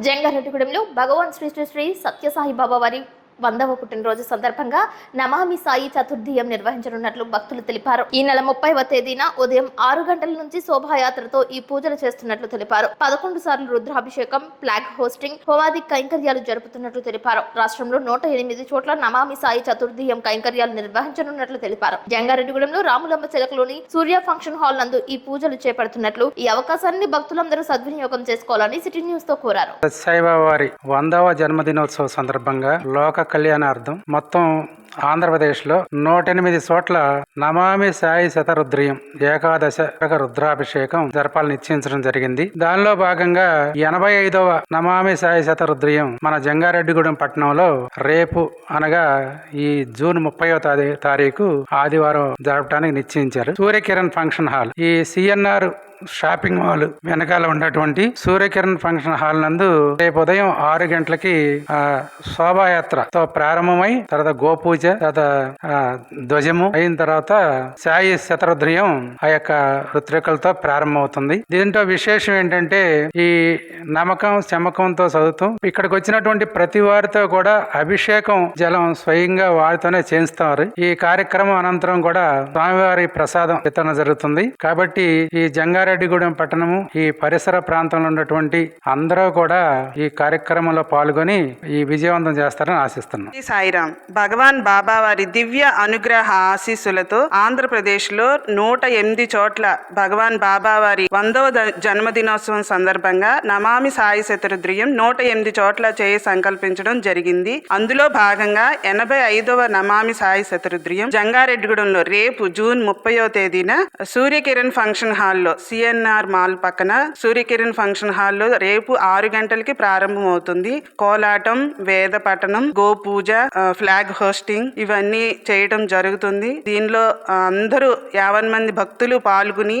జంగారెడ్డిగూడెంలో భగవాన్ శ్రీ శ్రీ శ్రీ సత్యసాయి బాబా వారి వందవ పుట్టినరోజు సందర్భంగా నమామి సాయి చతుర్థియం నిర్వహించనున్నట్లు భక్తులు తెలిపారు. ఈ నెల ముప్పైవ తేదీన ఉదయం ఆరు గంటల నుంచి శోభాయాత్రతో ఈ పూజలు చేస్తున్నట్లు తెలిపారు. పదకొండు సార్లు రుద్రాభిషేకం ఫ్లాగ్ హోస్టింగ్ హోమాది కైంకర్యాలు జరుపుతున్నట్లు తెలిపారు. రాష్ట్రంలో నూట ఎనిమిది చోట్ల నమామి సాయి చతుర్థియం కైంకర్యాలు నిర్వహించనున్నట్లు తెలిపారు. జంగారెడ్డిగూడెంలో రాములమ్మ చిలకలోని సూర్య ఫంక్షన్ హాల్ నందు ఈ పూజలు చేపడుతున్నట్లు ఈ అవకాశాన్ని భక్తులందరూ సద్వినియోగం చేసుకోవాలని సిటీ న్యూస్తో కోరారు వారి వందవ జన్మదినోత్సవ సందర్భంగా లోక కళ్యాణార్థం మొత్తం ఆంధ్రప్రదేశ్లో నూట ఎనిమిది చోట్ల నమామి సాయి శతరుద్రయం ఏకాదశ రుద్రాభిషేకం జరపాలని నిశ్చయించడం జరిగింది. దానిలో భాగంగా ఎనభై ఐదవ నమామి సాయి శతరుద్రయం మన జంగారెడ్డిగూడెం పట్టణంలో రేపు అనగా ఈ జూన్ ముప్పైవ తారీఖు ఆదివారం జరపడానికి నిశ్చయించారు. Suryakiran function hall. ఈ సిఎన్ఆర్ షాపింగ్ మాల్ వెనకాల ఉన్నటువంటి సూర్యకిరణ్ ఫంక్షన్ హాల్ నందు రేపు ఉదయం ఆరు గంటలకి ఆ, శోభాయాత్రతో ప్రారంభమై తర్వాత గోపూజ తర్వాత ధ్వజము అయిన తర్వాత సాయి శతరుద్రయం ఆ యొక్క రుత్రికలతో ప్రారంభమవుతుంది. దీంట్లో విశేషం ఏంటంటే ఈ నమ్మకం శమకంతో చదువుతూ ఇక్కడికి వచ్చినటువంటి ప్రతి వారితో కూడా అభిషేకం జలం స్వయంగా వారితోనే చేయిస్తారు. ఈ కార్యక్రమం అనంతరం కూడా స్వామివారి ప్రసాదం వితరణ జరుగుతుంది. కాబట్టి ఈ జంగారెడ్డిగూడెం పట్టణము ఈ పరిసర ప్రాంతంలో ఉన్నటువంటి అందరూ కూడా ఈ కార్యక్రమంలో పాల్గొని ఈ విజయవంతం చేస్తారని ఆశిస్తున్నాం. సాయిరాం భగవాన్ బాబా వారి దివ్య అనుగ్రహ ఆశీస్సులతో ఆంధ్రప్రదేశ్లో నూట ఎనిమిది చోట్ల భగవాన్ బాబా వారి వందవ జన్మదినోత్సవం సందర్భంగా నమామి సాయి శతరుద్రియం నూట ఎనిమిది చోట్ల చేయ సంకల్పించడం జరిగింది. అందులో భాగంగా ఎనభై ఐదవ నమామి సాయి శతరుద్రియం జంగారెడ్డిగూడెంలో రేపు జూన్ ముప్పయో తేదీన సూర్యకిరణ్ ఫంక్షన్ హాల్లో సిఎన్ఆర్ మాల్ పక్కన సూర్యకిరణ్ ఫంక్షన్ హాల్లో రేపు ఆరు గంటలకి ప్రారంభం అవుతుంది కోలాటం వేద పఠనం గోపూజ పూజ ఫ్లాగ్ హోస్టింగ్ ఇవన్నీ చేయటం జరుగుతుంది. దీనిలో అందరూ యావన్ మంది భక్తులు పాల్గొని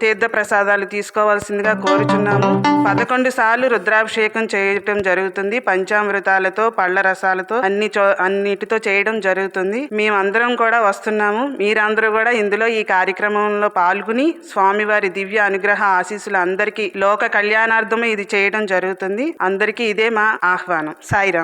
తీర్థ ప్రసాదాలు తీసుకోవాల్సిందిగా కోరుచున్నాము. పదకొండు సార్లు రుద్రాభిషేకం చేయటం జరుగుతుంది. పంచామృతాలతో పళ్ళ రసాలతో అన్ని చో- అన్నిటితో చేయడం జరుగుతుంది. మేమందరం కూడా వస్తున్నాము. మీరందరూ కూడా ఇందులో ఈ కార్యక్రమంలో పాల్గొని స్వామివారి దివ్య అనుగ్రహ ఆశీస్సులు అందరికీ. లోక కళ్యాణార్థమే ఇది చేయడం జరుగుతుంది. అందరికీ ఇదే మా ఆహ్వానం. సాయిరామ్.